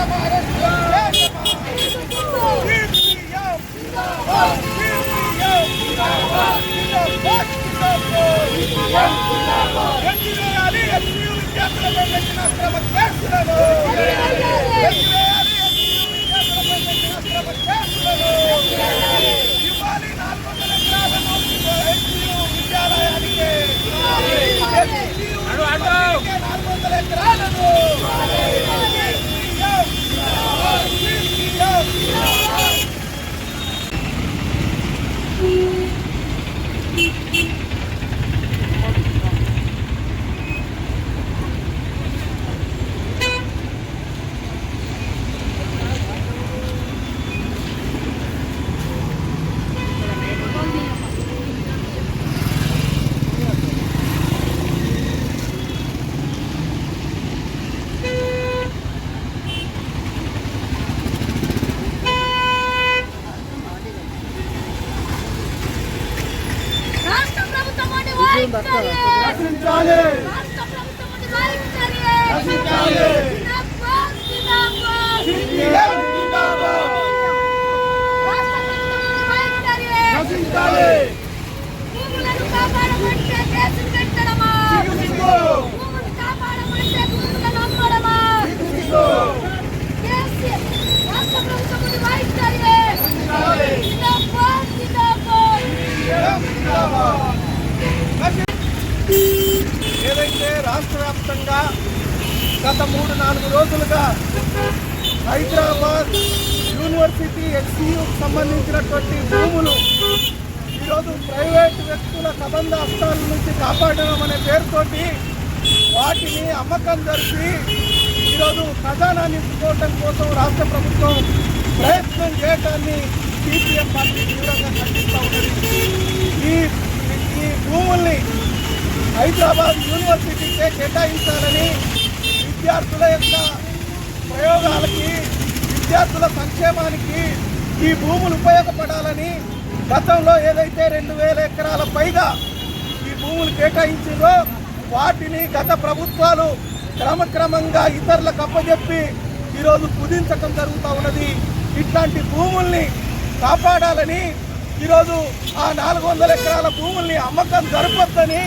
తమ అరెస్టులను ఎత్తివేయాలి ఎస్యూ విద్యార్థులపై పెట్టిన అక్రమ కేసులను ఎత్తివేయాలి beep, beep. ప్రభుత్వం వ్యాప్తంగా గత మూడు నాలుగు రోజులుగా హైదరాబాద్ యూనివర్సిటీ ఎక్స్యూకి సంబంధించినటువంటి భూములు ఈరోజు ప్రైవేట్ వ్యక్తుల కబంధ అస్తాల నుంచి కాపాడడం అనే పేరుతోటి వాటిని అమ్మకం జరిపి ఈరోజు ఖజానా నింపుకోవటం కోసం రాష్ట్ర ప్రభుత్వం ప్రయత్నం చేయటాన్ని సిపిఎం పార్టీ తీవ్రంగా ఖండిస్తూ ఉన్నది. ఈ ఈ భూముల్ని హైదరాబాద్ యూనివర్సిటీకే కేటాయించాలని విద్యార్థుల యొక్క ప్రయోగాలకి విద్యార్థుల సంక్షేమానికి ఈ భూములు ఉపయోగపడాలని గతంలో ఏదైతే రెండు వేల ఎకరాల పైగా ఈ భూములు కేటాయించిందో వాటిని గత ప్రభుత్వాలు క్రమక్రమంగా ఇతరులకు అప్పజెప్పి ఈరోజు కుదించడం జరుగుతూ ఉన్నది. ఇట్లాంటి భూముల్ని కాపాడాలని ఈరోజు ఆ నాలుగు వందల ఎకరాల భూముల్ని అమ్మకం జరపొద్దని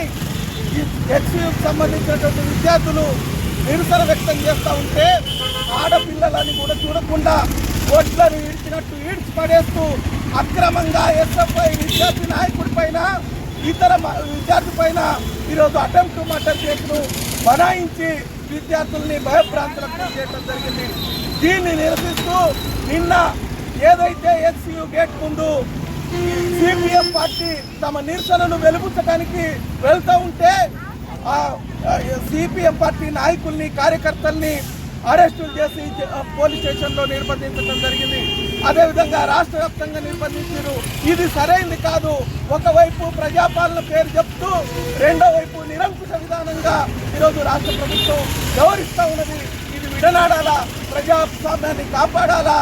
ఈ హెచ్సియుకి సంబంధించినటువంటి విద్యార్థులు నిరసన వ్యక్తం చేస్తూ ఉంటే ఆడపిల్లలని కూడా చూడకుండా ఓట్లను ఈడ్చినట్టు ఈడ్చి పడేస్తూ అక్రమంగా ఎస్ఎఫ్ఐ విద్యార్థి నాయకుడి పైన ఇతర మ- విద్యార్థి పైన ఈరోజు అటెంప్ట్ మర్డర్ కేసును బనాయించి విద్యార్థుల్ని భయభ్రాంతులకు చేయడం జరిగింది. దీన్ని నిరసిస్తూ నిన్న ఏదైతే ఎస్సీయూ గేట్ ముందు సిపిఎం పార్టీ తమ నిరసనను వెలుపుచ్చడానికి వెళ్తూ ఉంటే సిపిఎం పార్టీ నాయకుల్ని కార్యకర్తల్ని అరెస్టులు చేసి పోలీస్ స్టేషన్లో నిర్బంధించడం జరిగింది. అదేవిధంగా రాష్ట్ర వ్యాప్తంగా నిర్బంధించారు. ఇది సరైంది కాదు. ఒకవైపు ప్రజాపాలన పేరు చెప్తూ రెండో వైపు నిరంకుశ విధానంగా ఈరోజు రాష్ట్ర ప్రభుత్వం వ్యవహరిస్తూ ఉన్నది. ఇది విడనాడాలా? ప్రజాస్వామ్యాన్ని కాపాడాలా?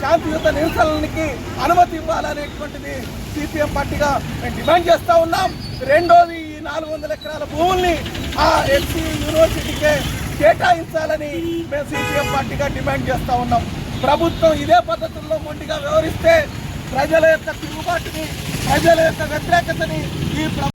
శాంతియుత నిరసనలకి అనుమతి ఇవ్వాలనేటువంటిది సిపిఎం పార్టీగా మేము డిమాండ్ చేస్తూ ఉన్నాం. రెండోది ఈ నాలుగు వందల ఎకరాల భూముల్ని ఆ ఎస్సీ యూనివర్సిటీకే కేటాయించాలని మేము సిపిఎం పార్టీగా డిమాండ్ చేస్తూ ఉన్నాం. ప్రభుత్వం ఇదే పద్ధతుల్లో మొండిగా వ్యవహరిస్తే ప్రజల యొక్క తిరుగుబాటుని ప్రజల యొక్క వ్యతిరేకతని ఈ